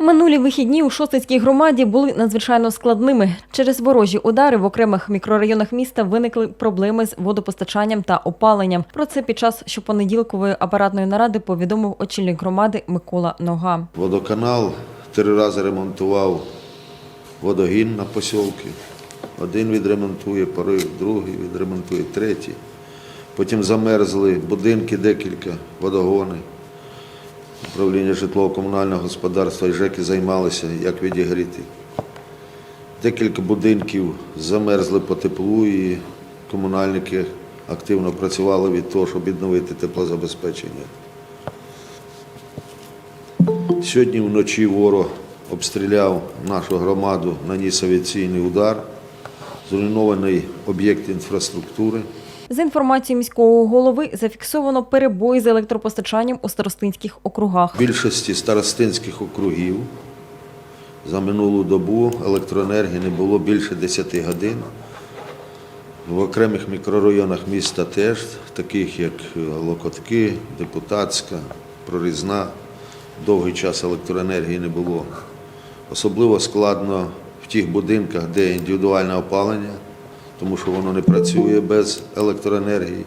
Минулі вихідні у Шостинській громаді були надзвичайно складними. Через ворожі удари в окремих мікрорайонах міста виникли проблеми з водопостачанням та опаленням. Про це під час щопонеділкової апаратної наради повідомив очільник громади Микола Нога. Водоканал три рази ремонтував водогін на посілки. Один відремонтує, порив, другий відремонтує, третій. Потім замерзли будинки декілька, водогони. Управління житлово-комунального господарства і ЖЕКи займалися, як відігріти. Декілька будинків замерзли по теплу і комунальники активно працювали від того, щоб відновити теплозабезпечення. Сьогодні вночі ворог обстріляв нашу громаду, наніс авіаційний удар, зруйнований об'єкт інфраструктури. За інформацією міського голови, зафіксовано перебої з електропостачанням у старостинських округах. В більшості старостинських округів за минулу добу електроенергії не було більше 10 годин. В окремих мікрорайонах міста теж, таких як Локотки, Депутатська, Прорізна, довгий час електроенергії не було. Особливо складно в тих будинках, де індивідуальне опалення, тому що воно не працює без електроенергії.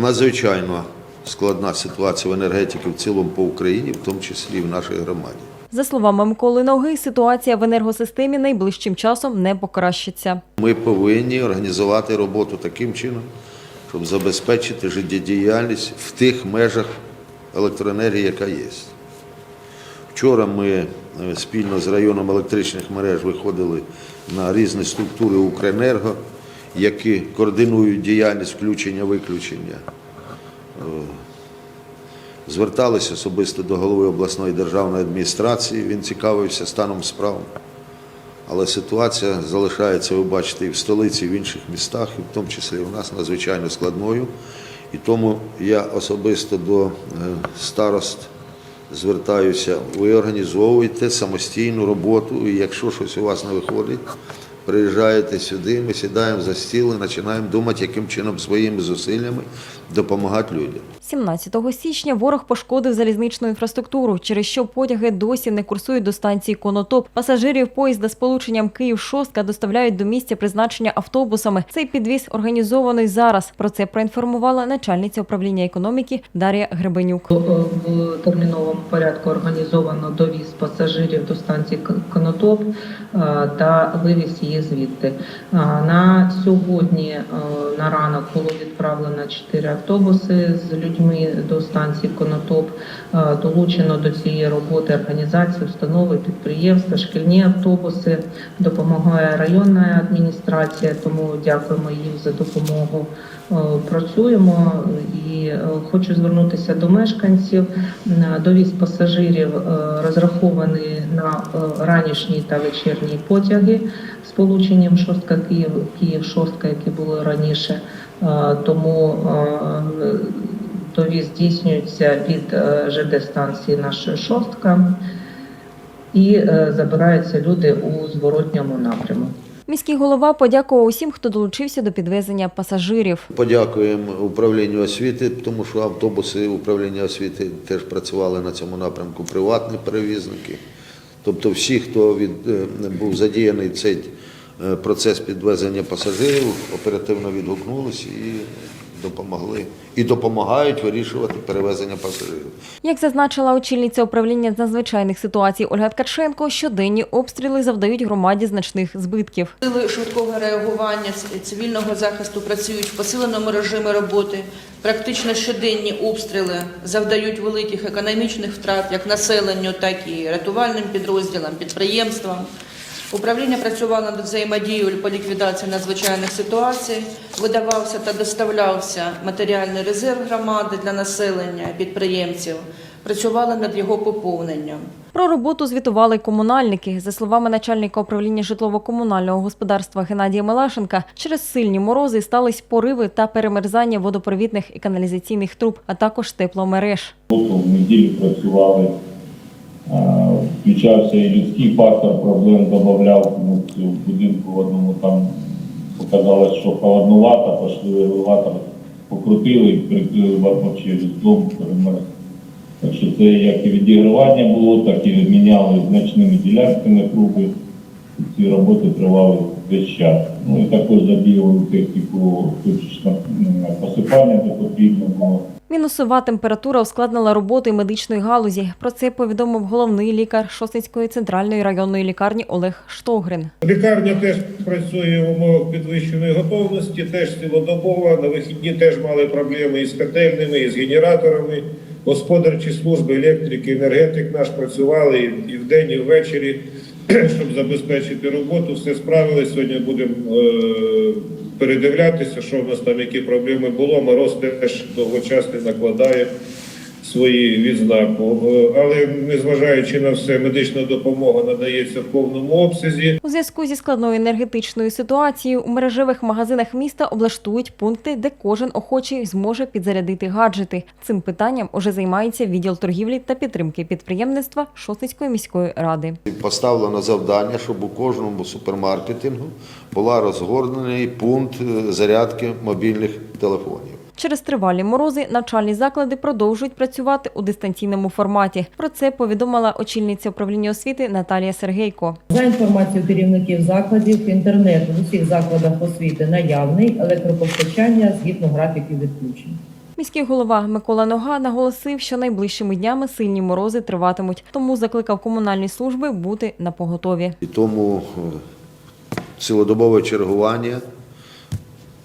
Надзвичайно складна ситуація в енергетиці в цілому по Україні, в тому числі і в нашій громаді. За словами Миколи Ноги, ситуація в енергосистемі найближчим часом не покращиться. Ми повинні організувати роботу таким чином, щоб забезпечити життєдіяльність в тих межах електроенергії, яка є. Вчора ми е, спільно з районом електричних мереж виходили на різні структури Укренерго, які координують діяльність включення-виключення. Е, Зверталися особисто до голови обласної державної адміністрації, він цікавився станом справ. Але ситуація залишається, ви бачите, і в столиці, і в інших містах, і в тому числі у нас надзвичайно складною. І тому я особисто до е, старост звертаюся, ви організовуєте самостійну роботу, і якщо щось у вас не виходить, приїжджаєте сюди, ми сідаємо за стіл і починаємо думати, яким чином своїми зусиллями допомагати людям. 17 січня ворог пошкодив залізничну інфраструктуру, через що потяги досі не курсують до станції Конотоп. Пасажирів поїзда з полученням Київ-Шостка доставляють до місця призначення автобусами. Цей підвіз організований зараз. Про це проінформувала начальниця управління економіки Дар'я Гребенюк. в терміновому порядку організовано довіз пасажирів до станції Конотоп е, та вивіз їх звідти. Е, На сьогодні е, на ранок було відправлено 4 автобуси з людьми до станції Конотоп. Долучено до цієї роботи організації, установи, підприємства, шкільні автобуси. Допомагає районна адміністрація, тому дякуємо їм за допомогу. Е, Працюємо і е, хочу звернутися до мешканців. Довіз пасажирів е, розрахований на е, ранішні та вечірні потяги з полученням шостка Київ, Київ шостка, які були раніше. Е, Тому е, довіз здійснюється від е, ЖД станції нашої шостка і е, забираються люди у зворотньому напряму. Міський голова подякував усім, хто долучився до підвезення пасажирів. Подякуємо управлінню освіти, тому що автобуси управління освіти теж працювали на цьому напрямку, приватні перевізники. Тобто всі, хто від, е, був задіяний цей е, процес підвезення пасажирів, оперативно відгукнулися і допомогли. І допомагають вирішувати перевезення пасажирів. Як зазначила очільниця управління з надзвичайних ситуацій Ольга Ткаченко, щоденні обстріли завдають громаді значних збитків. Сили швидкого реагування цивільного захисту працюють в посиленому режимі роботи. Практично щоденні обстріли завдають великих економічних втрат як населенню, так і рятувальним підрозділам, підприємствам. Управління працювало над взаємодією по ліквідації надзвичайних ситуацій, видавався та доставлявся матеріальний резерв громади для населення, підприємців. Працювали над його поповненням. Про роботу звітували комунальники. За словами начальника управління житлово-комунального господарства Геннадія Мелашенка, через сильні морози стались пориви та перемерзання водопровідних і каналізаційних труб, а також тепломереж. Тобто в неділю працювали, включався і людський фактор, проблем додавав, в будинку в одному там показалось, що холоднувато, пішли елеватор, покрутили і прикрили через дом, перемерз. Так що це як і відігравання було, так і міняли значними ділянками круги. Ці роботи тривали весь час. Ну і також задіяли техніку посипання, де потрібно було. Мінусова температура ускладнила роботу медичної галузі. Про це повідомив головний лікар Шосницької центральної районної лікарні Олег Штогрин. Лікарня теж працює в умовах підвищеної готовності, теж цілодобово. На вихідні теж мали проблеми із котельними, із генераторами. Господарчі служби, електрики, енергетик наш працювали і- і вдень, і ввечері, щоб забезпечити роботу. Все справилися. Сьогодні будемо е, передивлятися, що в нас там, які проблеми було. Мороз теж довгочасний накладає свої відзнаку. Е, Але незважаючи на все, медична допомога надається в повному обсязі. У зв'язку зі складною енергетичною ситуацією у мережевих магазинах міста облаштують пункти, де кожен охочий зможе підзарядити гаджети. Цим питанням уже займається відділ торгівлі та підтримки підприємництва Шосницької міської ради. Поставлено завдання, щоб у кожному супермаркетингу була розгорнений пункт е, зарядки мобільних телефонів. Через тривалі морози навчальні заклади продовжують працювати у дистанційному форматі. Про це повідомила очільниця управління освіти Наталія Сергейко. За інформацією керівників закладів, інтернет в усіх закладах освіти наявний, електропостачання згідно графіків відключень. Міський голова Микола Нога наголосив, що найближчими днями сильні морози триватимуть, тому закликав комунальні служби бути на поготові. І тому е, цілодобове чергування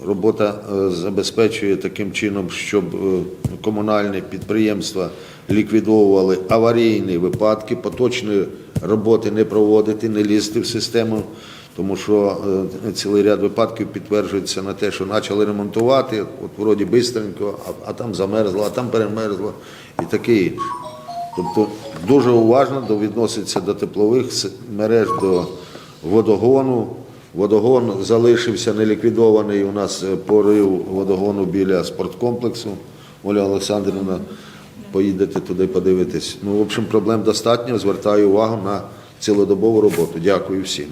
робота е, забезпечує таким чином, щоб е, комунальні підприємства ліквідовували аварійні випадки, поточної роботи не проводити, не лізти в систему. Тому що е, цілий ряд випадків підтверджується на те, що почали ремонтувати, от вроді бистренько, а, там замерзло, а там перемерзло і таке інше. Тобто дуже уважно відноситься до теплових мереж, до водогону. Водогон залишився неліквідований. У нас е, порив водогону біля спорткомплексу. Оля Олександрівна, поїдете туди подивитись. Ну, в общем, проблем достатньо. Звертаю увагу на цілодобову роботу. Дякую всім.